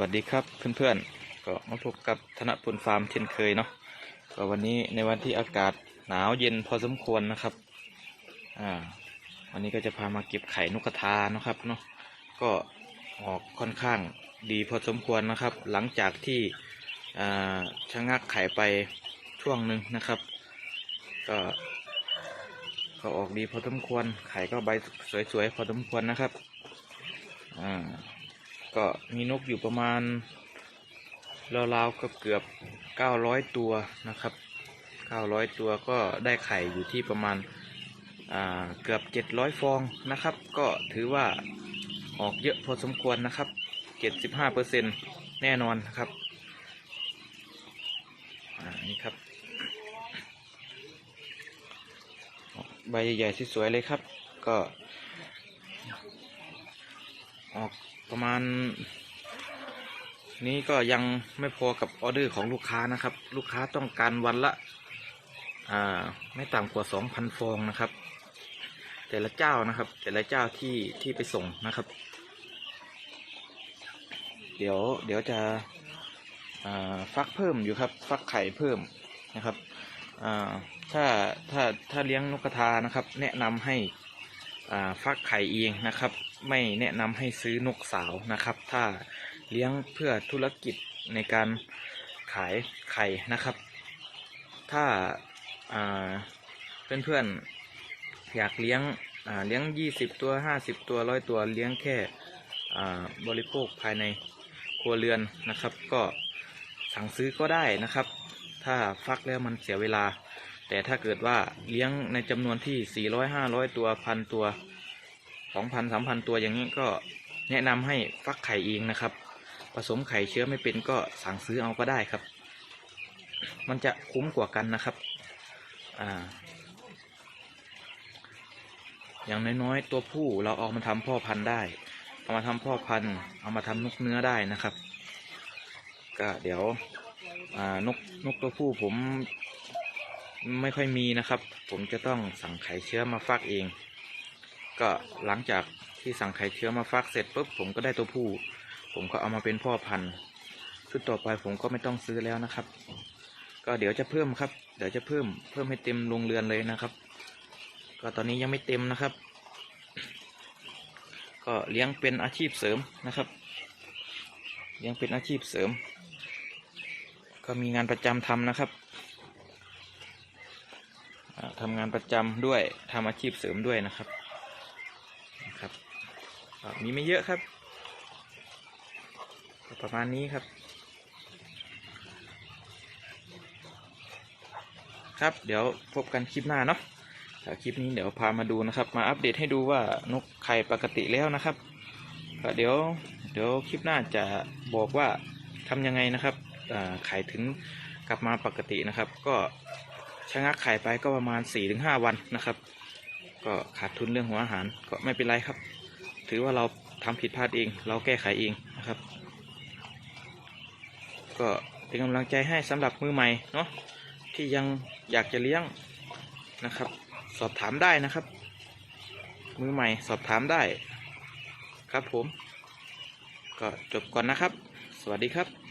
วัสดีครับเพื่อนๆ ก็มาพบกับธนพลฟาร์มเช่นเคยเนาะก็วันนี้ในวันที่อากาศหนาวเย็นพอสมควรนะครับอ่าวันนี้ก็จะพามาเก็บไข่นกกระทานะครับเนาะก็ออกค่อนข้างดีพอสมควรนะครับ หลังจากที่อ่าชะงักไข่ไปช่วงหนึ่งนะครับ ก็ก็ออกดีพอสมควรไข่ก็ใบสวยๆพอสมควรนะครับอ่า ก็มีนกอยู่ประมาณราวๆก็เกือบเก้าร้อยตัวนะครับเก้าร้อยตัวก็ได้ไข่อยู่ที่ประมาณาเกือบเจ็ดร้อยฟองนะครับ ก็ถือว่าออกเยอะพอสมควรนะครับเจ็ดสิบห้าเปอร์เซ็นแน่นอนนะครับนี่ครับ ใบใหญ่ๆสวยๆเลยครับ ก็ออก ประมาณ นี้ก็ยังไม่พอกับออเดอร์ของลูกค้านะครับ ลูกค้าต้องการวันละไม่ต่ำกว่าสองพันฟองนะครับ แต่ละเจ้านะครับ แต่ละเจ้าที่ที่ไปส่งนะครับ เดี๋ยวเดี๋ยวจะฟักเพิ่มอยู่ครับ ฟักไข่เพิ่มนะครับถ้าถ้าถ้าเลี้ยงนกกระทานะครับ แนะนำให้ ฟักไข่เองนะครับ ไม่แนะนำให้ซื้อนกสาวนะครับ ถ้าเลี้ยงเพื่อธุรกิจในการขายไข่นะครับ ถ้าาเพื่อนๆอยากเลี้ยงเลี้ยง 20 ตัว 50 ตัวร้อยตัวเลี้ยงแค่บริโภคภายในครัวเรือนนะครับ ก็สั่งซื้อก็ได้นะครับ ถ้าฟักแล้วมันเสียเวลา แต่ถ้าเกิดว่าเลี้ยงในจำนวนที่400 500ตัวพันตัว2,000 3,000ตัวอย่างนี้ก็แนะนำให้ฟักไข่เองนะครับ ผสมไข่เชื้อไม่เป็นก็สั่งซื้อเอาก็ได้ครับ มันจะคุ้มกว่ากันนะครับอ่าอย่างน้อยๆตัวผู้เราเอามาทำพ่อพันธุ์ได้ เอามาทำพ่อพันธุ์ เอามาทำนกเนื้อได้นะครับ ก็เดี๋ยวนกนกตัวผู้ผม ไม่ค่อยมีนะครับ ผมจะต้องสั่งไข่เชื้อมาฟักเอง ก็หลังจากที่สั่งไข่เชื้อมาฟักเสร็จปุ๊บผมก็ได้ตัวผู้ ผมก็เอามาเป็นพ่อพันธุ์ชุดต่อไปผมก็ไม่ต้องซื้อแล้วนะครับ ก็เดี๋ยวจะเพิ่มครับ เดี๋ยวจะเพิ่มเพิ่มให้เต็มโรงเรือนเลยนะครับ ก็ตอนนี้ยังไม่เต็มนะครับ ก็เลี้ยงเป็นอาชีพเสริมนะครับ เลี้ยงเป็นอาชีพเสริม ก็มีงานประจำทำนะครับ ทำงานประจำด้วยทำอาชีพเสริมด้วยนะครับนะครับมีไม่เยอะครับประมาณนี้ครับ ครับเดี๋ยวพบกันคลิปหน้าเนาะแต่คลิปนี้เดี๋ยวพามาดูนะครับ มาอัปเดตให้ดูว่านกไข่ปกติแล้วนะครับก็เดี๋ยวเดี๋ยวคลิปหน้าจะบอกว่าทำยังไงนะครับไข่ถึงกลับมาปกตินะครับ ก็ ชะงักไข่ไปก็ประมาณ 4-5 วันนะครับ ก็ขาดทุนเรื่องหัวอาหารก็ไม่เป็นไรครับ ถือว่าเราทำผิดพลาดเอง เราแก้ไขเองนะครับ ก็เป็นกำลังใจให้สำหรับมือใหม่เนาะที่ยังอยากจะเลี้ยงนะครับ สอบถามได้นะครับ มือใหม่สอบถามได้ครับผม ก็จบก่อนนะครับ สวัสดีครับ